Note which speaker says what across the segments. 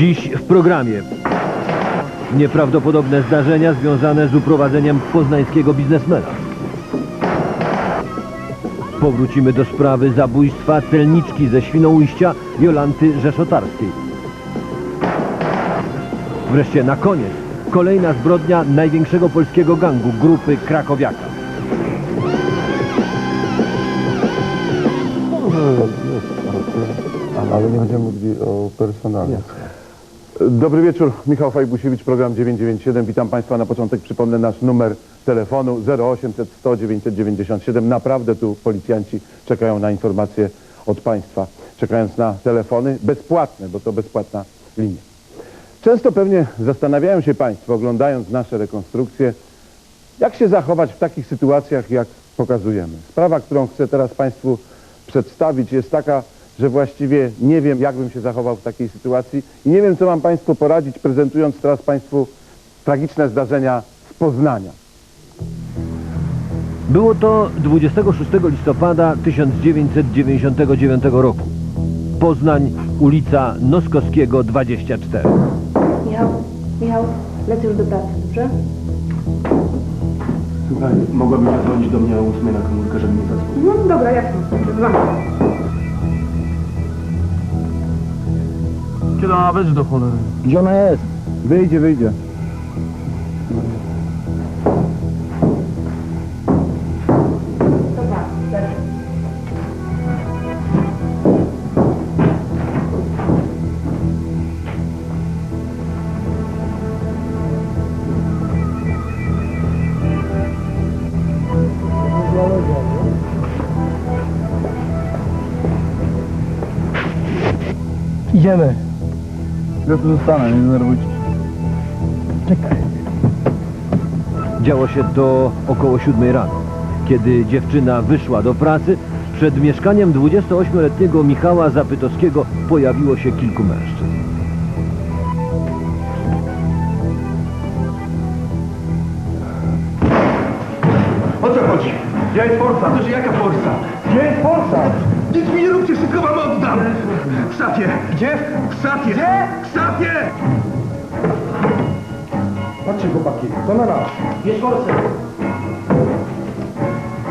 Speaker 1: Dziś w programie nieprawdopodobne zdarzenia związane z uprowadzeniem poznańskiego biznesmena. Powrócimy do sprawy zabójstwa celniczki ze Świnoujścia Jolanty Rzeszotarskiej. Wreszcie na koniec kolejna zbrodnia największego polskiego gangu, grupy Krakowiaka.
Speaker 2: Ale nie będziemy mówili o personale. Dobry wieczór, Michał Fajbusiewicz, program 997. Witam Państwa na początek. Przypomnę nasz numer telefonu 0800 100 997. Naprawdę tu policjanci czekają na informacje od Państwa, czekając na telefony bezpłatne, bo to bezpłatna linia. Często pewnie zastanawiają się Państwo, oglądając nasze rekonstrukcje, jak się zachować w takich sytuacjach, jak pokazujemy. Sprawa, którą chcę teraz Państwu przedstawić jest taka, że właściwie nie wiem, jak bym się zachował w takiej sytuacji i nie wiem, co mam Państwu poradzić, prezentując teraz Państwu tragiczne zdarzenia z Poznania.
Speaker 1: Było to 26 listopada 1999 roku. Poznań, ulica Noskowskiego 24.
Speaker 3: Michał, Michał, lecę już do pracy, dobrze?
Speaker 4: Słuchaj, mogłabyś zadzwonić do mnie o 8 na komórkę, żeby mnie zasłuchał.
Speaker 3: No dobra, jasne, dzwonię.
Speaker 4: che da una vece da
Speaker 2: colore. Già non è. Vedi,
Speaker 3: vedi. Yeme.
Speaker 4: Idziemy. Ja tu zostanę, nie denerwujcie się. Czekaj.
Speaker 1: Działo się to około 7 rano. Kiedy dziewczyna wyszła do pracy, przed mieszkaniem 28-letniego Michała Zapytowskiego pojawiło się kilku mężczyzn.
Speaker 4: O co chodzi? Gdzie jest forsa? To że jaka forsa? Gdzie jest forsa? Nic mi nie róbcie, szybko wam oddam! W szafie! Gdzie? W szafie! Gdzie? Szafie!
Speaker 2: Patrzcie chłopaki, to na nas.
Speaker 4: Jest forsa!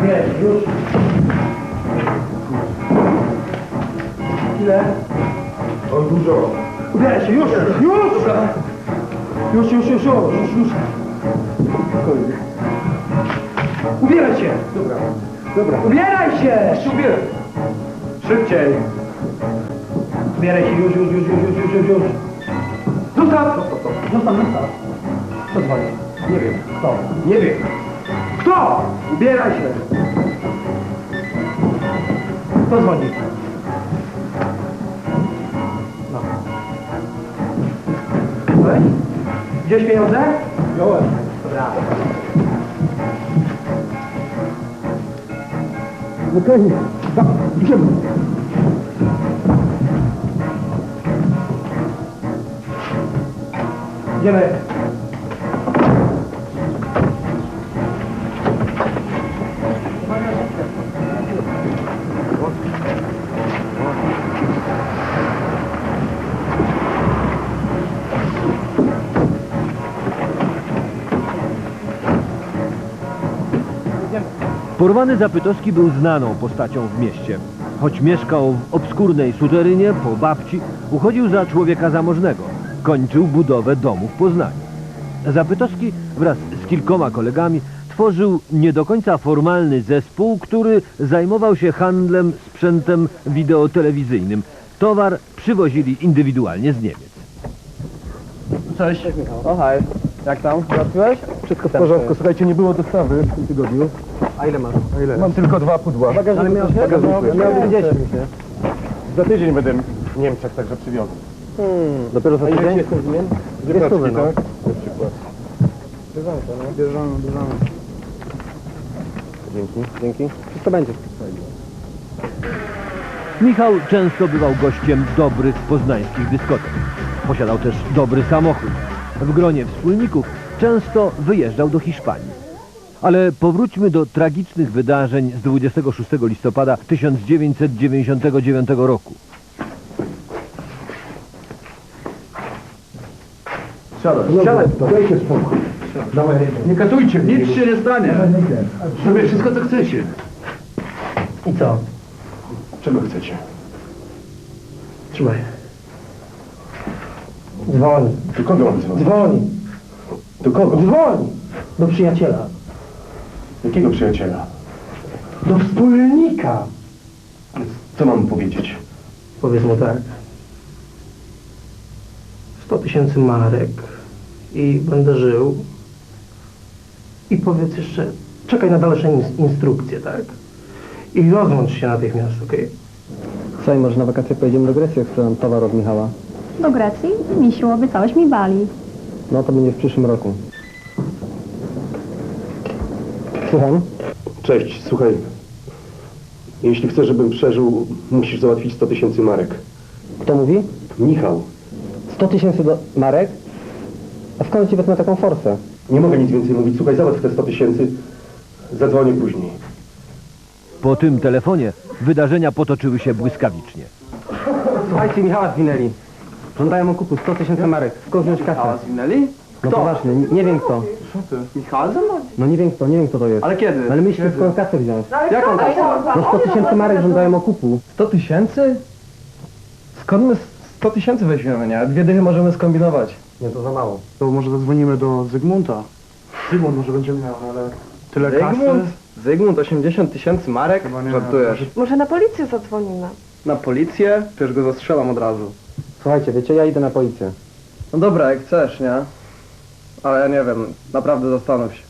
Speaker 4: Nie, już. Ile?
Speaker 2: O dużo.
Speaker 4: Ubieraj się, już! Już! Już, już, już, już, już, już. Ubieraj się!
Speaker 2: Dobra, dobra.
Speaker 4: Ubieraj się! Ubieraj! Szybciej! Ubieraj się, już, już, już, już, już, już, już, już. Zostaw! Zostaw, zostaw. Kto dzwoni? Nie wiem. Kto? Nie wiem. Kto? Ubieraj się! Kto dzwoni? No. Weź. Gdzieś pieniądze? Wziąłem. Dobra.
Speaker 2: Spokojnie. Da, idziemy.
Speaker 4: Idziemy.
Speaker 1: Porwany Zapytowski był znaną postacią w mieście. Choć mieszkał w obskurnej suterynie po babci, uchodził za człowieka zamożnego. Kończył budowę domu w Poznaniu. Zapytowski wraz z kilkoma kolegami tworzył nie do końca formalny zespół, który zajmował się handlem sprzętem wideotelewizyjnym. Towar przywozili indywidualnie z Niemiec.
Speaker 4: Cześć. O, hej. Jak tam? Załatwiłeś? Wszystko w porządku. Słuchajcie, nie było dostawy w tym tygodniu.
Speaker 5: A ile masz?
Speaker 4: A ile? Mam tylko dwa pudła.
Speaker 5: Ale miał,
Speaker 4: Bagażniku.
Speaker 5: miał 10.
Speaker 4: Za tydzień będę w Niemczech, także przywiozę.
Speaker 5: Hmm, dopiero za tydzień? Jest ten zmian? Dwie stówy, no.
Speaker 4: tak? Na przykład.
Speaker 5: Bierzemy, bierzemy.
Speaker 4: Dzięki.
Speaker 5: Dzięki. Wszystko będzie.
Speaker 1: Michał często bywał gościem dobrych poznańskich dyskotek. Posiadał też dobry samochód. W gronie wspólników często wyjeżdżał do Hiszpanii. Ale powróćmy do tragicznych wydarzeń z 26 listopada 1999 roku.
Speaker 4: Siadaj, siadaj, dajcie spokój. Nie katujcie, nic się nie stanie. Zrobię wszystko, co chcecie.
Speaker 5: I co?
Speaker 4: Czego chcecie?
Speaker 5: Trzymaj. Dzwoni.
Speaker 4: Do kogo mam dzwonić?
Speaker 5: Dzwoni.
Speaker 4: Do kogo?
Speaker 5: Dzwoni. Do przyjaciela.
Speaker 4: Jakiego przyjaciela?
Speaker 5: Do wspólnika.
Speaker 4: Co mam powiedzieć?
Speaker 5: Powiedz mu tak. 100 tysięcy marek i będę żył. I powiedz jeszcze, czekaj na dalsze ins- instrukcje, tak? I rozłącz się natychmiast, okej?
Speaker 6: Słuchaj, może na wakacje pojedziemy do Grecji, jak sprzedam towar od Michała.
Speaker 3: Do Grecji? Misiu, obiecałeś mi Bali.
Speaker 6: No to będzie w przyszłym roku. Słucham?
Speaker 7: Cześć, słuchaj. Jeśli chcesz, żebym przeżył, musisz załatwić 100 tysięcy marek.
Speaker 6: Kto mówi?
Speaker 7: Michał,
Speaker 6: 100 tysięcy do... marek? A skąd ci wezmę taką forsę?
Speaker 7: nie mogę nic więcej mówić. Słuchaj, załatw te 100 tysięcy. Zadzwonię później.
Speaker 1: Po tym telefonie wydarzenia potoczyły się błyskawicznie.
Speaker 6: Słuchajcie, Michała zwinęli. Żądają okupu 100 tysięcy marek. Skąd wziąć kasę? Michała
Speaker 5: Zwinęli?
Speaker 6: No poważnie, nie, nie wiem kto.
Speaker 5: Michał Zamach?
Speaker 6: No nie wiem kto, nie wiem kto to jest.
Speaker 5: Ale kiedy?
Speaker 6: Ale myślisz, skąd kasę wziąć?
Speaker 5: Jaką kasę?
Speaker 6: No 100 tysięcy marek żądają okupu.
Speaker 5: 100 tysięcy? Skąd my 100 tysięcy weźmiemy, nie? Dwie dychy możemy skombinować.
Speaker 6: Nie, to za mało.
Speaker 8: To może zadzwonimy do Zygmunta. Zygmunt może będzie miał, ale tyle
Speaker 5: Zygmunt?
Speaker 8: kasy.
Speaker 5: Zygmunt 80 tysięcy marek?
Speaker 8: Chyba nie.
Speaker 5: Żartujesz.
Speaker 9: Może na policję zadzwonimy.
Speaker 5: Na policję? Przecież go zastrzelam od razu.
Speaker 6: Słuchajcie, wiecie, ja idę na policję.
Speaker 5: No dobra, jak chcesz, nie? Ale ja nie wiem, naprawdę zastanów się.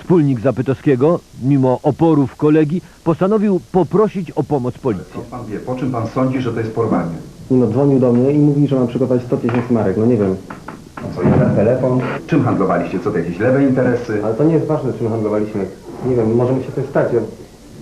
Speaker 1: Wspólnik Zapytowskiego, mimo oporów kolegi, postanowił poprosić o pomoc policję.
Speaker 10: Pan wie, po czym pan sądzi, że to jest porwanie?
Speaker 6: No, dzwonił do mnie i mówi, że mam przygotować 100 tysięcy marek. No nie wiem.
Speaker 10: No co, jeden telefon? Czym handlowaliście? Co to, jakieś lewe interesy?
Speaker 6: Ale to nie jest ważne, czym handlowaliśmy. Nie wiem, może mi się coś stać. Ja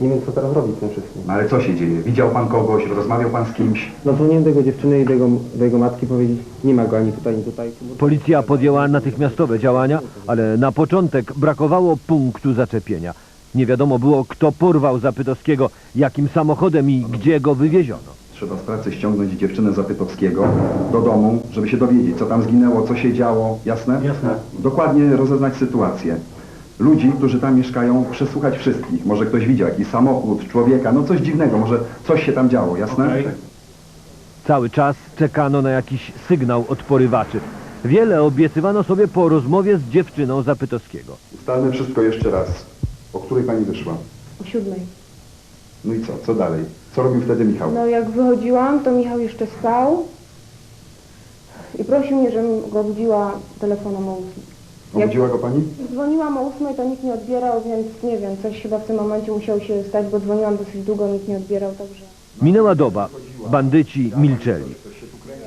Speaker 6: nie wiem, co teraz robić z tym wszystkim.
Speaker 10: No ale co się dzieje? Widział pan kogoś? Rozmawiał pan z kimś?
Speaker 6: No dzwoniłem do jego dziewczyny i do jego, do jego matki powiedzieć, nie ma go ani tutaj, ani tutaj.
Speaker 1: Policja podjęła natychmiastowe działania, ale na początek brakowało punktu zaczepienia. Nie wiadomo było, kto porwał Zapytowskiego, jakim samochodem i gdzie go wywieziono.
Speaker 10: Trzeba z pracy ściągnąć dziewczynę Zapytowskiego do domu, żeby się dowiedzieć, co tam zginęło, co się działo, jasne?
Speaker 4: Jasne.
Speaker 10: Dokładnie rozeznać sytuację. Ludzi, którzy tam mieszkają, przesłuchać wszystkich. Może ktoś widział jakiś samochód, człowieka, no coś dziwnego, może coś się tam działo, jasne?
Speaker 4: Okej.
Speaker 1: Cały czas czekano na jakiś sygnał od porywaczy. Wiele obiecywano sobie po rozmowie z dziewczyną Zapytowskiego.
Speaker 10: Ustalmy wszystko jeszcze raz. O której pani wyszła?
Speaker 3: O siódmej.
Speaker 10: No i co? Co dalej? Co robił wtedy Michał?
Speaker 3: No jak wychodziłam, to Michał jeszcze spał. I prosił mnie, żebym go budziła telefonem o ósmej. Jak
Speaker 10: Obudziła go pani?
Speaker 3: dzwoniłam o ósmej, to nikt nie odbierał, więc nie wiem, coś chyba w tym momencie musiało się stać, bo dzwoniłam dosyć długo, nikt nie odbierał, także...
Speaker 1: Minęła doba. Bandyci milczeli.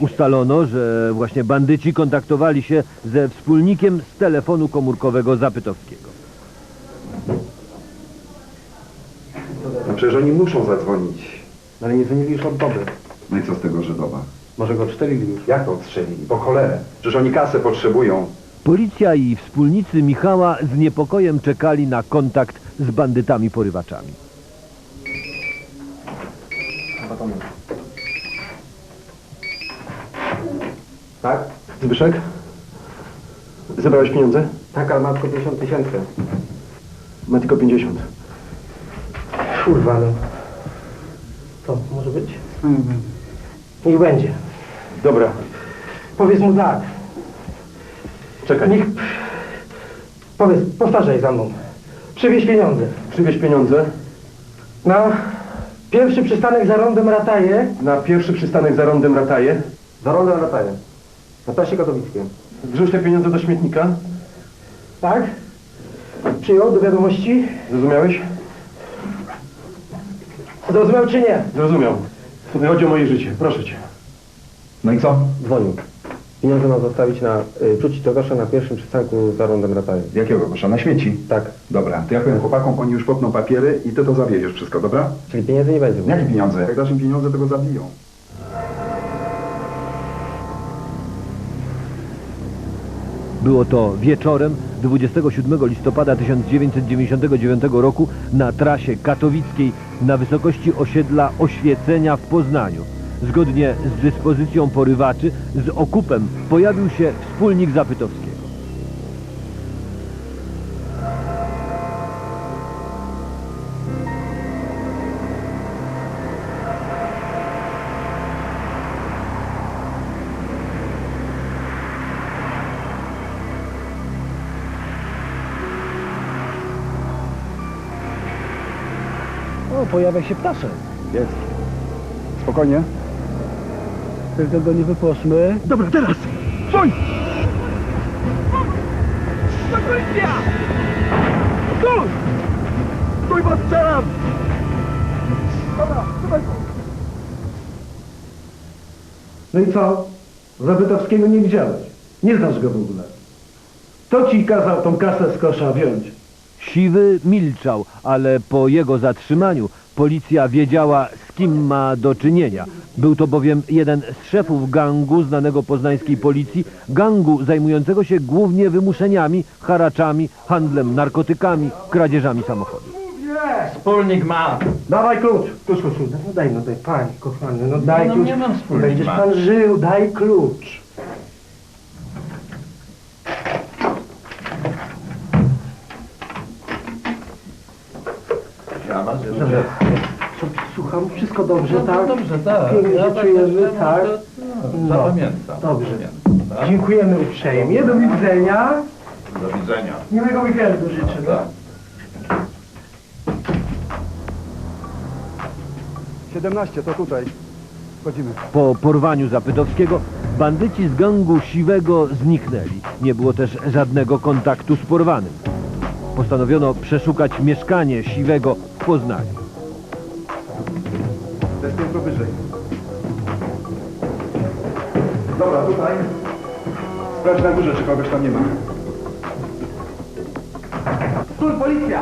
Speaker 1: Ustalono, że właśnie bandyci kontaktowali się ze wspólnikiem z telefonu komórkowego Zapytowskiego.
Speaker 10: No przecież oni muszą zadzwonić.
Speaker 7: Ale nie dzwonili już od doby.
Speaker 10: No i co z tego Żydowa?
Speaker 7: Może go odszczelili już.
Speaker 10: Jak to odstrzelili? Po cholerę. Przecież oni kasę potrzebują.
Speaker 1: Policja i wspólnicy Michała z niepokojem czekali na kontakt z bandytami porywaczami.
Speaker 7: Tak? Zbyszek? Zebrałeś pieniądze?
Speaker 6: Tak, ale mam tylko 50 tysięcy.
Speaker 7: Ma tylko 50.
Speaker 5: Kurwa, no. Co, może być? Niech będzie.
Speaker 7: Dobra,
Speaker 5: Powiedz mu tak.
Speaker 7: czekaj.
Speaker 5: Niech... Powiedz, powtarzaj za mną. Przywieź pieniądze.
Speaker 7: Przywieź pieniądze
Speaker 5: Na pierwszy przystanek za rondem Rataje.
Speaker 7: na pierwszy przystanek za rondem Rataje.
Speaker 6: Za rondę na taję. Na trasie katowickiej.
Speaker 7: Wrzuć te pieniądze do śmietnika.
Speaker 5: Tak? Przyjął do wiadomości.
Speaker 7: Zrozumiałeś?
Speaker 5: Zrozumiał czy nie?
Speaker 7: Zrozumiał. Tutaj chodzi o moje życie. Proszę cię.
Speaker 10: No i co?
Speaker 6: Dzwonił. Pieniądze ma zostawić na, y, wrzucić do kosza na pierwszym przystanku za rondem Rataje.
Speaker 10: Jakiego kosza? Na śmieci?
Speaker 6: Tak.
Speaker 10: Dobra, to ja powiem chłopakom, oni już potną papiery i ty to zawieziesz wszystko, dobra?
Speaker 6: Czyli pieniędzy nie będzie.
Speaker 10: Jakie pieniądze? Jak dasz im pieniądze, to go zabiją.
Speaker 1: Było to wieczorem 27 listopada 1999 roku na trasie katowickiej na wysokości osiedla Oświecenia w Poznaniu. Zgodnie z dyspozycją porywaczy z okupem pojawił się wspólnik Zapytowskiego.
Speaker 4: O, pojawia się ptaszek.
Speaker 11: Jest. Spokojnie.
Speaker 4: Tylko go nie wypuszczmy.
Speaker 11: Dobra, teraz! Stój! Stój! Stój, bo strzelam! Dobra, trzymaj.
Speaker 5: No i co? Zabytowskiego nie widziałeś. Nie znasz go w ogóle. To ci kazał tą kasę z kosza wziąć.
Speaker 1: Siwy milczał, ale po jego zatrzymaniu policja wiedziała, z kim ma do czynienia. Był to bowiem jeden z szefów gangu znanego poznańskiej policji, gangu zajmującego się głównie wymuszeniami, haraczami, handlem narkotykami, kradzieżami samochodów.
Speaker 12: Wspólnik ma.
Speaker 5: Dawaj klucz. Klucz, klucz, klucz. No daj, no daj, panie, kochany, no daj
Speaker 12: No
Speaker 5: klucz.
Speaker 12: nie mam wspólnika.
Speaker 5: Będziesz pan żył, daj klucz. Dobrze. Słucham, wszystko dobrze, tak?
Speaker 12: Dobrze, tak.
Speaker 5: Pięknie
Speaker 12: Ja
Speaker 5: się
Speaker 12: tak
Speaker 5: czujemy, tak?
Speaker 12: no, Zapamiętam.
Speaker 5: Dobrze.
Speaker 12: Zapamiętam, tak?
Speaker 5: Dziękujemy uprzejmie, do widzenia.
Speaker 10: Do widzenia.
Speaker 5: Miłego weekendu życzę. no.
Speaker 12: Tak.
Speaker 11: 17, to tutaj. Wchodzimy.
Speaker 1: Po porwaniu Zapytowskiego bandyci z gangu Siwego zniknęli. Nie było też żadnego kontaktu z porwanym. Postanowiono przeszukać mieszkanie Siwego w Poznaniu.
Speaker 10: To jest piętro wyżej. Dobra, tutaj. Sprawdź na górze, czy kogoś tam nie ma.
Speaker 4: Stój, policja!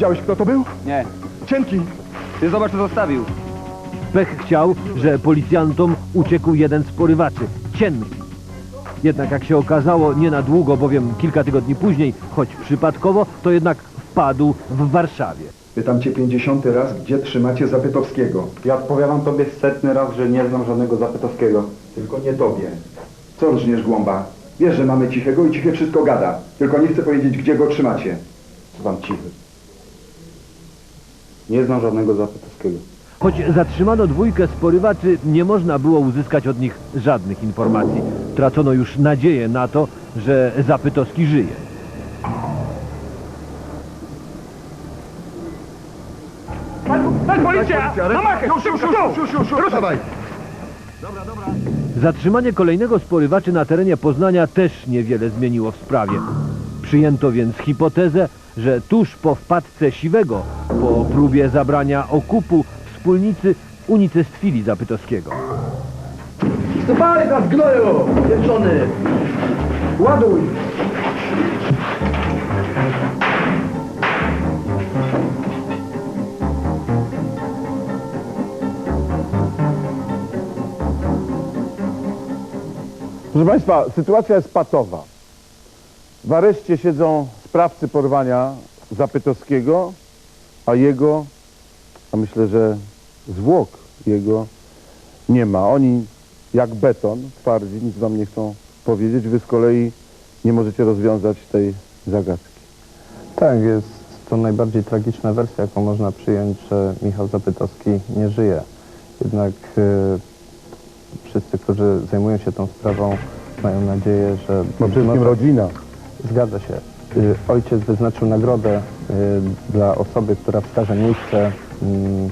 Speaker 11: Widziałeś, kto to był?
Speaker 12: Nie.
Speaker 11: Cienki.
Speaker 12: Ty zobacz, co zostawił.
Speaker 1: Pech chciał, że policjantom uciekł jeden z porywaczy, cienki. Jednak jak się okazało, nie na długo, bowiem kilka tygodni później, choć przypadkowo, to jednak wpadł w Warszawie.
Speaker 10: Pytam cię pięćdziesiąty raz, gdzie trzymacie Zapytowskiego.
Speaker 11: Ja odpowiadam tobie setny raz, że nie znam żadnego Zapytowskiego.
Speaker 10: Tylko nie tobie. Co rżniesz głąba? Wiesz, że mamy cichego i cichy wszystko gada. Tylko nie chcę powiedzieć, gdzie go trzymacie.
Speaker 11: Co tam cichy? Nie znam żadnego Zapytowskiego.
Speaker 1: Choć zatrzymano dwójkę z porywaczy, nie można było uzyskać od nich żadnych informacji. Tracono już nadzieję na to, że Zapytowski żyje.
Speaker 11: Policja! Na machę! Już, już, już, już, już, już, Dawaj!
Speaker 1: Zatrzymanie kolejnego z porywaczy na terenie Poznania też niewiele zmieniło w sprawie. Przyjęto więc hipotezę, że tuż po wpadce Siwego, po próbie zabrania okupu, wspólnicy unicestwili Zapytowskiego.
Speaker 4: Zapalaj nas gnoju! Pieczony! Ładuj!
Speaker 2: Proszę Państwa, sytuacja jest patowa. W areszcie siedzą sprawcy porwania Zapytowskiego, a jego, a myślę, że zwłok jego nie ma. Oni jak beton, twardzi, nic wam nie chcą powiedzieć. Wy z kolei nie możecie rozwiązać tej zagadki.
Speaker 6: Tak, jest to najbardziej tragiczna wersja, jaką można przyjąć, że Michał Zapytowski nie żyje. Jednak e, wszyscy, którzy zajmują się tą sprawą, mają nadzieję, że...
Speaker 2: No przede wszystkim rodzina.
Speaker 6: Zgadza się. Y, Ojciec wyznaczył nagrodę y, dla osoby, która wskaże miejsce mm,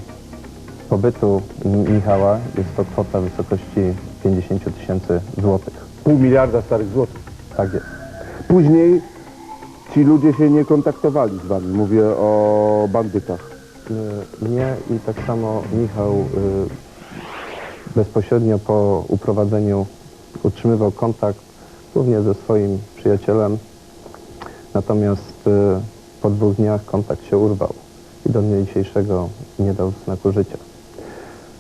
Speaker 6: pobytu Michała. Jest to kwota w wysokości 50 tysięcy złotych.
Speaker 2: Pół miliarda starych złotych.
Speaker 6: Tak jest.
Speaker 2: Później ci ludzie się nie kontaktowali z wami. Mówię o bandytach.
Speaker 6: Y, Nie i tak samo Michał bezpośrednio po uprowadzeniu utrzymywał kontakt głównie ze swoim przyjacielem, natomiast y, po dwóch dniach kontakt się urwał i do dnia dzisiejszego nie dał znaku życia.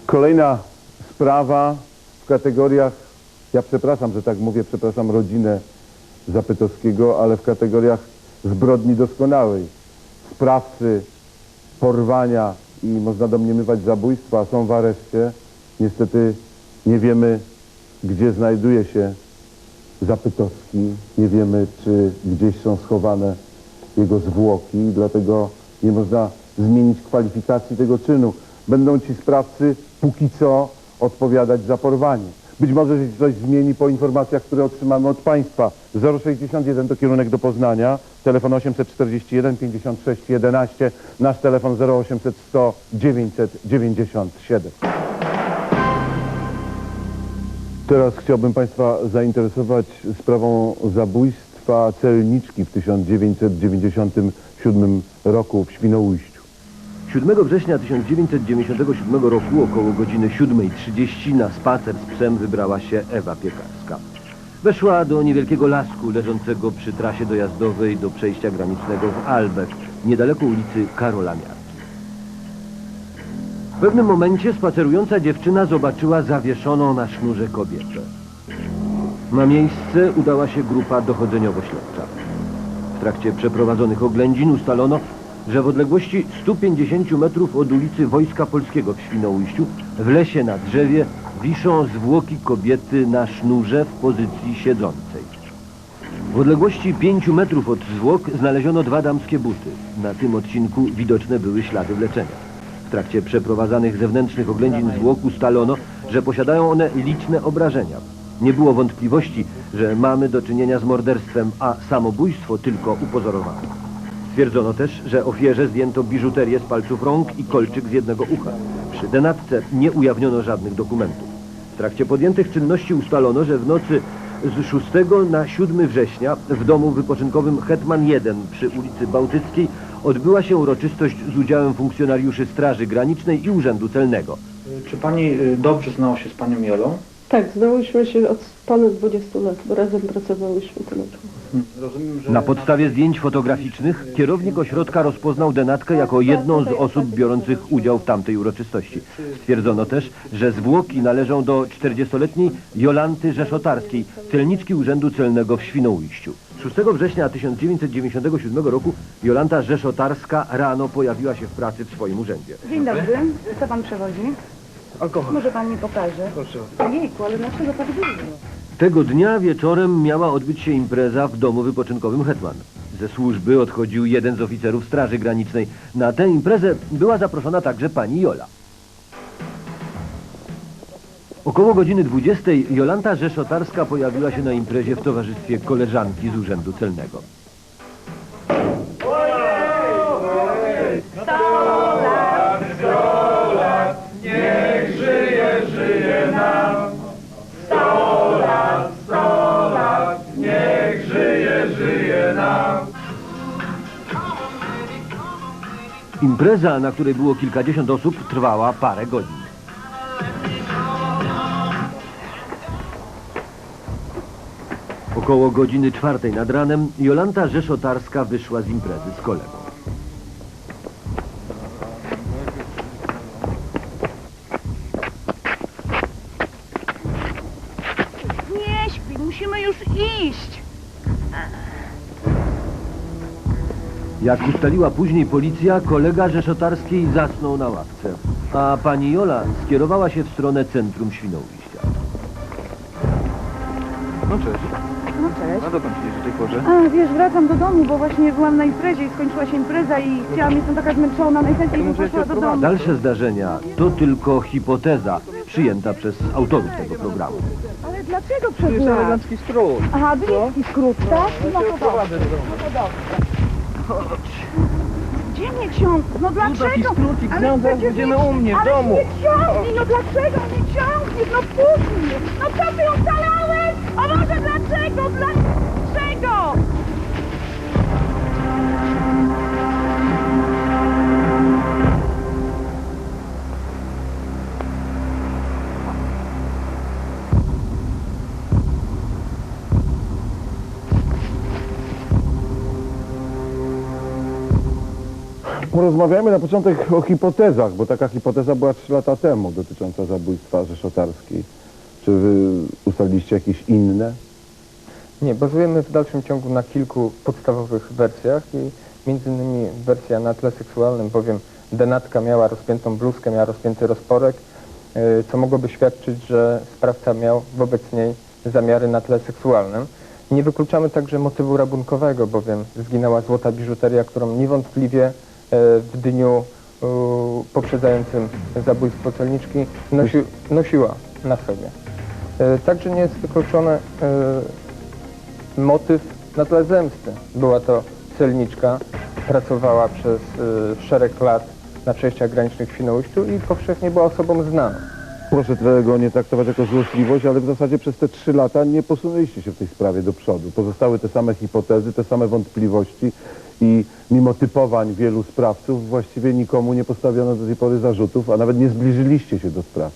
Speaker 2: Kolejna sprawa w kategoriach, ja przepraszam, że tak mówię, przepraszam rodzinę Zapytowskiego, ale w kategoriach zbrodni doskonałej. Sprawcy porwania i można domniemywać zabójstwa są w areszcie. Niestety nie wiemy, gdzie znajduje się Zapytowski. Nie wiemy, czy gdzieś są schowane jego zwłoki, dlatego nie można zmienić kwalifikacji tego czynu. Będą ci sprawcy póki co odpowiadać za porwanie. Być może się coś zmieni po informacjach, które otrzymamy od państwa. 061 to kierunek do Poznania, telefon 841 56 11, nasz telefon 0800 100 997. Teraz chciałbym Państwa zainteresować sprawą zabójstwa celniczki w 1997 roku w Świnoujściu.
Speaker 1: 7 września 1997 roku około godziny 7.30 na spacer z psem wybrała się Ewa Piekarska. Weszła do niewielkiego lasku leżącego przy trasie dojazdowej do przejścia granicznego w Albek, niedaleko ulicy Karola Miarki. W pewnym momencie spacerująca dziewczyna zobaczyła zawieszoną na sznurze kobietę. Na miejsce udała się grupa dochodzeniowo-śledcza. W trakcie przeprowadzonych oględzin ustalono, że w odległości 150 metrów od ulicy Wojska Polskiego w Świnoujściu w lesie na drzewie wiszą zwłoki kobiety na sznurze w pozycji siedzącej. W odległości 5 metrów od zwłok znaleziono dwa damskie buty. Na tym odcinku widoczne były ślady wleczenia. W trakcie przeprowadzanych zewnętrznych oględzin zwłok ustalono, że posiadają one liczne obrażenia. Nie było wątpliwości, że mamy do czynienia z morderstwem, a samobójstwo tylko upozorowane. Stwierdzono też, że ofierze zdjęto biżuterię z palców rąk i kolczyk z jednego ucha. Przy denatce nie ujawniono żadnych dokumentów. W trakcie podjętych czynności ustalono, że w nocy z 6 na 7 września w domu wypoczynkowym Hetman 1 przy ulicy Bałtyckiej odbyła się uroczystość z udziałem funkcjonariuszy Straży Granicznej i Urzędu Celnego.
Speaker 8: Czy pani y, dobrze znała się z panią Jolą?
Speaker 3: Tak, znałyśmy się od ponad 20 lat, bo razem pracowałyśmy tyle
Speaker 8: że...
Speaker 1: Na podstawie zdjęć fotograficznych kierownik ośrodka rozpoznał denatkę jako jedną z osób biorących udział w tamtej uroczystości. Stwierdzono też, że zwłoki należą do 40-letniej Jolanty Rzeszotarskiej, celniczki Urzędu Celnego w Świnoujściu. 6 września 1997 roku Jolanta Rzeszotarska rano pojawiła się w pracy w swoim urzędzie.
Speaker 13: Dzień dobry, co pan przewozi?
Speaker 8: Alkohol.
Speaker 13: Może pan mi pokaże?
Speaker 8: Proszę.
Speaker 13: Jejku, ale dlaczego tak dużo?
Speaker 1: Tego dnia wieczorem miała odbyć się impreza w domu wypoczynkowym Hetman. Ze służby odchodził jeden z oficerów Straży Granicznej. Na tę imprezę była zaproszona także pani Jola. Około godziny 20 Jolanta Rzeszotarska pojawiła się na imprezie w towarzystwie koleżanki z Urzędu Celnego. Impreza, na której było kilkadziesiąt osób, trwała parę godzin. Około godziny czwartej nad ranem Jolanta Rzeszotarska wyszła z imprezy z kolegą.
Speaker 13: Nie śpi, musimy już iść.
Speaker 1: Jak ustaliła później policja, kolega Rzeszotarskiej zasnął na ławce, a pani Jola skierowała się w stronę centrum Świnoujścia.
Speaker 8: No cześć.
Speaker 13: No cześć.
Speaker 8: A dokąd idziesz o tej porze?
Speaker 13: A, wiesz, wracam do domu, bo właśnie byłam na imprezie i skończyła się impreza i chciałam, jestem taka zmęczona, najchętniej bym poszła do domu.
Speaker 1: Dalsze zdarzenia to tylko hipoteza przyjęta przez autorów tego programu.
Speaker 13: Ale dlaczego przez nas?
Speaker 8: skrót.
Speaker 13: Aha, bliski skrót, tak? No to dobrze. No to dobrze. Gdzie mnie ksiądz? No dlaczego?
Speaker 5: skrót i
Speaker 13: Ale
Speaker 5: ksiądz, zaraz
Speaker 13: przecież
Speaker 5: będziemy
Speaker 13: nie-
Speaker 5: u mnie w
Speaker 13: ale
Speaker 5: domu.
Speaker 13: nie ciągnij, no dlaczego nie ciągniesz? No puść mnie! No co ty ustalałeś? A może dlaczego? Dlaczego?
Speaker 2: Porozmawiajmy na początek o hipotezach, bo taka hipoteza była 3 lata temu dotycząca zabójstwa rzeszotarskiej. Czy wy ustaliliście jakieś inne?
Speaker 9: Nie, bazujemy w dalszym ciągu na kilku podstawowych wersjach i między innymi wersja na tle seksualnym, bowiem denatka miała rozpiętą bluzkę, miała rozpięty rozporek, yy, co mogłoby świadczyć, że sprawca miał wobec niej zamiary na tle seksualnym. Nie wykluczamy także motywu rabunkowego, bowiem zginęła złota biżuteria, którą niewątpliwie w dniu poprzedzającym zabójstwo celniczki nosi, nosiła na sobie. Yy, Także nie jest wykluczone yy, motyw na tle zemsty. Była to celniczka, pracowała przez szereg lat na przejściach granicznych w Świnoujściu i powszechnie była osobą znaną.
Speaker 2: Proszę tego nie traktować jako złośliwość, ale w zasadzie przez te trzy lata nie posunęliście się w tej sprawie do przodu. Pozostały te same hipotezy, te same wątpliwości i mimo typowań wielu sprawców właściwie nikomu nie postawiono do tej pory zarzutów, a nawet nie zbliżyliście się do spraw.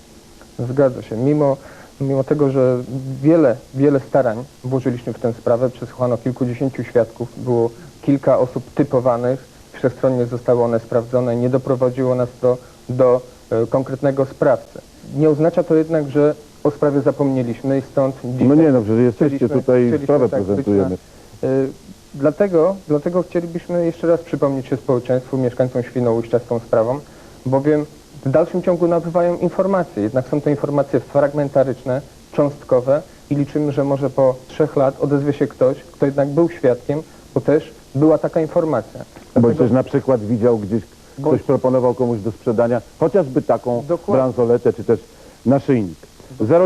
Speaker 9: Zgadza się. Mimo, mimo tego, że wiele, wiele starań włożyliśmy w tę sprawę, przesłuchano kilkudziesięciu świadków, było kilka osób typowanych, wszechstronnie zostały one sprawdzone, nie doprowadziło nas to do e, konkretnego sprawcy. Nie oznacza to jednak, że o sprawie zapomnieliśmy i stąd dzisiaj...
Speaker 2: No nie no, że jesteście
Speaker 9: chcieliśmy-
Speaker 2: tutaj,
Speaker 9: chcieliśmy
Speaker 2: sprawę
Speaker 9: tak być
Speaker 2: prezentujemy.
Speaker 9: na- Y, Dlatego, dlatego chcielibyśmy jeszcze raz przypomnieć się społeczeństwu, mieszkańcom Świnoujścia z tą sprawą, bowiem w dalszym ciągu nabywają informacje, jednak są to informacje fragmentaryczne, cząstkowe i liczymy, że może po trzech lat odezwie się ktoś, kto jednak był świadkiem, bo też była taka informacja. Dlatego-
Speaker 2: też na przykład widział gdzieś, ktoś proponował komuś do sprzedania chociażby taką
Speaker 9: Dokładnie.
Speaker 2: bransoletę, czy też naszyjnik.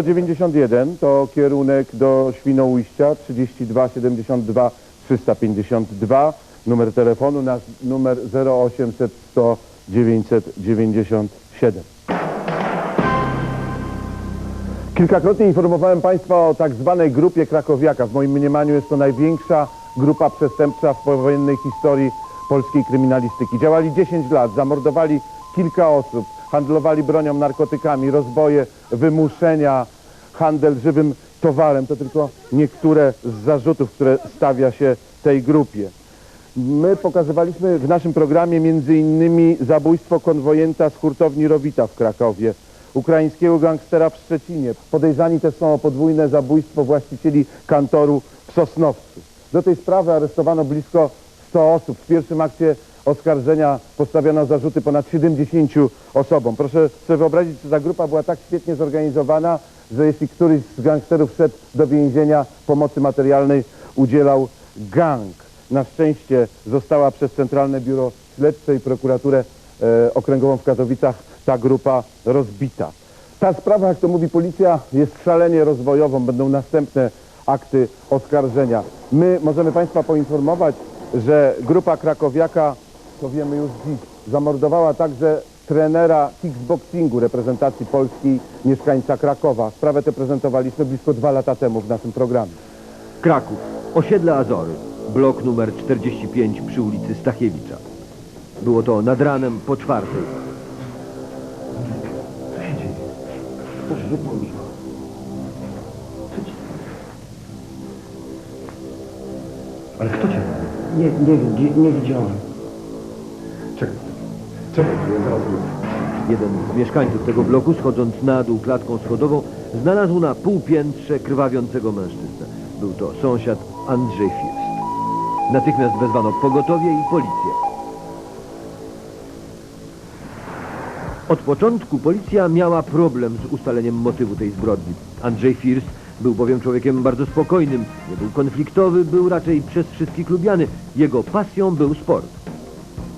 Speaker 2: 091 to kierunek do Świnoujścia 32 72 352 numer telefonu, nasz numer 0800 100 997. Kilkakrotnie informowałem Państwa o tak zwanej grupie krakowiaka. W moim mniemaniu jest to największa grupa przestępcza w powojennej historii polskiej kryminalistyki. Działali 10 lat, zamordowali kilka osób, handlowali bronią, narkotykami, rozboje, wymuszenia, handel żywym towarem. To tylko niektóre z zarzutów, które stawia się tej grupie. My pokazywaliśmy w naszym programie innymi zabójstwo konwojenta z hurtowni Rowita w Krakowie, ukraińskiego gangstera w Szczecinie. Podejrzani też są o podwójne zabójstwo właścicieli kantoru w Sosnowcu. Do tej sprawy aresztowano blisko 100 osób. W pierwszym akcie oskarżenia postawiono zarzuty ponad 70 osobom. Proszę sobie wyobrazić, że ta grupa była tak świetnie zorganizowana, że jeśli któryś z gangsterów szedł do więzienia, pomocy materialnej udzielał gang. Na szczęście została przez Centralne Biuro Śledcze i Prokuraturę e, Okręgową w Katowicach ta grupa rozbita. Ta sprawa, jak to mówi policja, jest szalenie rozwojową. Będą następne akty oskarżenia. My możemy Państwa poinformować, że grupa krakowiaka, to wiemy już dziś, zamordowała także trenera kickboxingu reprezentacji polskiej, mieszkańca Krakowa. Sprawę tę prezentowaliśmy blisko dwa lata temu w naszym programie.
Speaker 1: Kraków, osiedle Azory, blok numer 45 przy ulicy Stachiewicza. Było to nad ranem po czwartej.
Speaker 4: Ale kto cię?
Speaker 5: Nie, nie, nie, nie widziałem.
Speaker 10: Czekaj.
Speaker 1: Jeden z mieszkańców tego bloku, schodząc na dół klatką schodową, znalazł na półpiętrze krwawiącego mężczyznę. Był to sąsiad Andrzej First. Natychmiast wezwano pogotowie i policję. Od początku policja miała problem z ustaleniem motywu tej zbrodni. Andrzej First był bowiem człowiekiem bardzo spokojnym, nie był konfliktowy, był raczej przez wszystkich lubiany. Jego pasją był sport.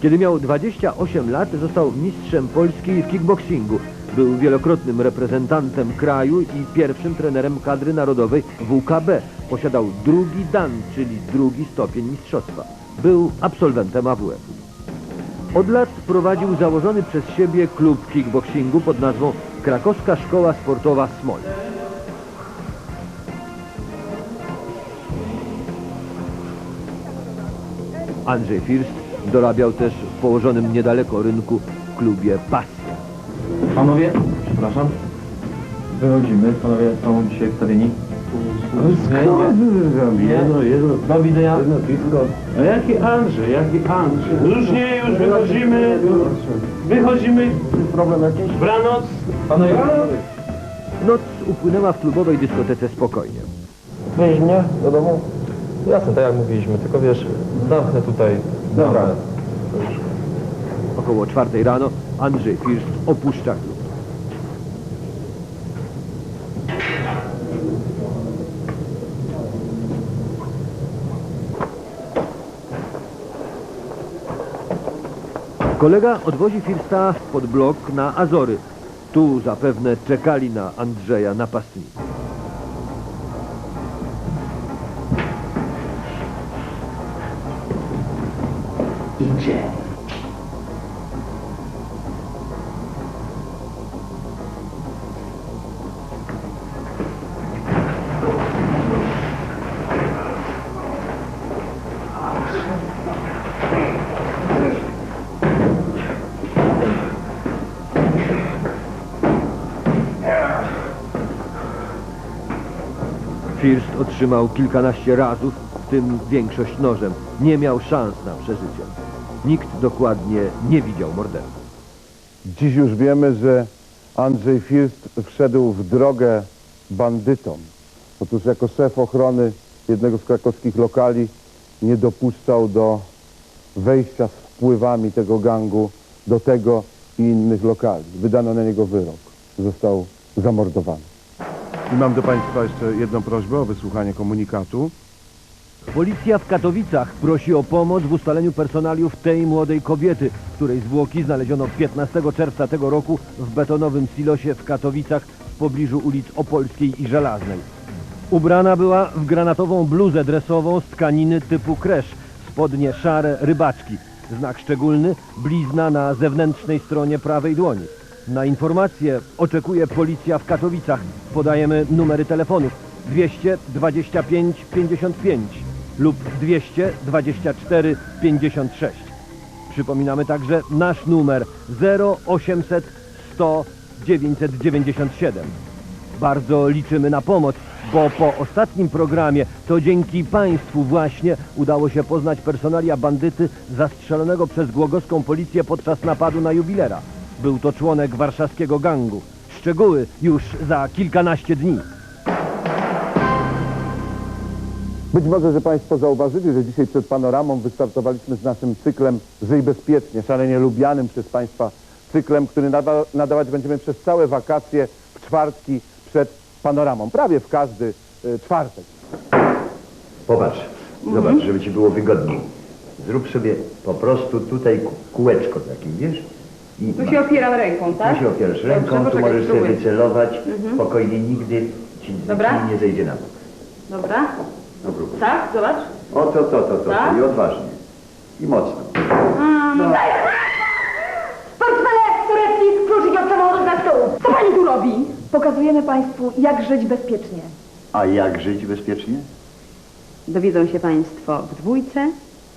Speaker 1: Kiedy miał 28 lat, został mistrzem Polski w kickboxingu. Był wielokrotnym reprezentantem kraju i pierwszym trenerem kadry narodowej WKB. Posiadał drugi dan, czyli drugi stopień mistrzostwa. Był absolwentem AWF-u. Od lat prowadził założony przez siebie klub kickboxingu pod nazwą Krakowska Szkoła Sportowa Smol. Andrzej First dorabiał też w położonym niedaleko rynku klubie Pasja.
Speaker 8: Panowie, przepraszam. Wychodzimy. Panowie są dzisiaj wstawieni. Jedno, jedno, do widzenia. Jedno piwko. A jaki Andrzej, jaki Andrzej?
Speaker 4: Już nie, już wychodzimy. Wychodzimy.
Speaker 8: Problem jakiś?
Speaker 4: Branoc.
Speaker 1: Noc upłynęła w klubowej dyskotece spokojnie.
Speaker 9: Wieź mnie do domu? Jasne, tak jak mówiliśmy, tylko wiesz, zamknę tutaj. Dobra.
Speaker 1: Około czwartej rano Andrzej First opuszcza klub. Kolega odwozi Firsta pod blok na Azory. Tu zapewne czekali na Andrzeja napastnicy. First otrzymał kilkanaście razów, w tym większość nożem. Nie miał szans na przeżycie. Nikt dokładnie nie widział mordercy.
Speaker 2: Dziś już wiemy, że Andrzej First wszedł w drogę bandytom. Otóż jako szef ochrony jednego z krakowskich lokali nie dopuszczał do wejścia z wpływami tego gangu do tego i innych lokali. Wydano na niego wyrok. Został zamordowany. I mam do Państwa jeszcze jedną prośbę o wysłuchanie komunikatu.
Speaker 1: Policja w Katowicach prosi o pomoc w ustaleniu personaliów tej młodej kobiety, której zwłoki znaleziono 15 czerwca tego roku w betonowym silosie w Katowicach w pobliżu ulic Opolskiej i Żelaznej. Ubrana była w granatową bluzę dresową z tkaniny typu kresz, spodnie szare rybaczki. Znak szczególny blizna na zewnętrznej stronie prawej dłoni. Na informacje oczekuje policja w Katowicach. Podajemy numery telefonów 225 55 lub 224 56. Przypominamy także nasz numer 0800 100 997. Bardzo liczymy na pomoc, bo po ostatnim programie to dzięki Państwu właśnie udało się poznać personalia bandyty zastrzelonego przez głogowską policję podczas napadu na jubilera. Był to członek warszawskiego gangu. Szczegóły już za kilkanaście dni.
Speaker 2: Być może, że Państwo zauważyli, że dzisiaj przed panoramą wystartowaliśmy z naszym cyklem Żyj Bezpiecznie, szalenie lubianym przez Państwa cyklem, który nada, nadawać będziemy przez całe wakacje w czwartki przed panoramą. Prawie w każdy y, czwartek.
Speaker 14: Popatrz, zobacz, żeby ci było wygodniej. Zrób sobie po prostu tutaj kółeczko takie, wiesz? I
Speaker 3: Tu się opieram ręką, tak?
Speaker 14: tu się opierasz ręką,
Speaker 3: Dobrze,
Speaker 14: tu
Speaker 3: poczekaj,
Speaker 14: możesz sobie
Speaker 3: spróbuję.
Speaker 14: wycelować,
Speaker 3: Mhm.
Speaker 14: spokojnie, nigdy ci
Speaker 3: Dobra.
Speaker 14: nic nie zejdzie na bok.
Speaker 3: Dobra.
Speaker 14: No próbuj.
Speaker 3: Tak, zobacz.
Speaker 14: O, to, to, to, to,
Speaker 3: Tak?
Speaker 14: i odważnie. I mocno.
Speaker 3: A, no daj. Portfele, torebki, kluczyki od samochodu na stół. Co pani tu robi?
Speaker 15: Pokazujemy Państwu, jak żyć bezpiecznie.
Speaker 14: A jak żyć bezpiecznie?
Speaker 3: Dowiedzą się Państwo w dwójce,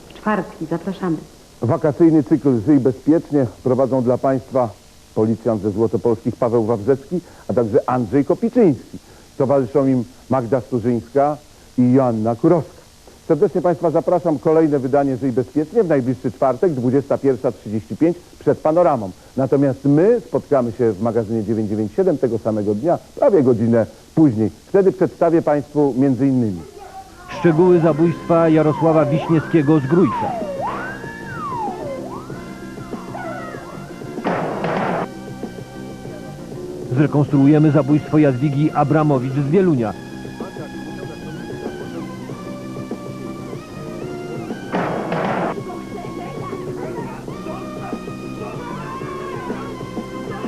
Speaker 3: w czwartki. Zapraszamy.
Speaker 2: Wakacyjny cykl Żyj Bezpiecznie prowadzą dla Państwa policjant ze Złotopolskich Paweł Wawrzecki, a także Andrzej Kopiczyński. Towarzyszą im Magda Sturzyńska i Joanna Kurowska. Serdecznie Państwa zapraszam. Kolejne wydanie Żyj Bezpiecznie w najbliższy czwartek, 21.35 przed panoramą. Natomiast my spotkamy się w magazynie 997 tego samego dnia, prawie godzinę później. Wtedy przedstawię Państwu między innymi
Speaker 1: Szczegóły zabójstwa Jarosława Wiśniewskiego z Grójca. Zrekonstruujemy zabójstwo Jadwigi Abramowicz z Wielunia.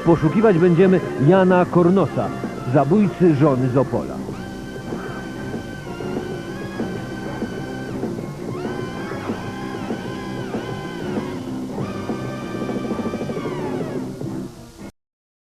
Speaker 1: Poszukiwać będziemy Jana Kornosa, zabójcy żony z Opola.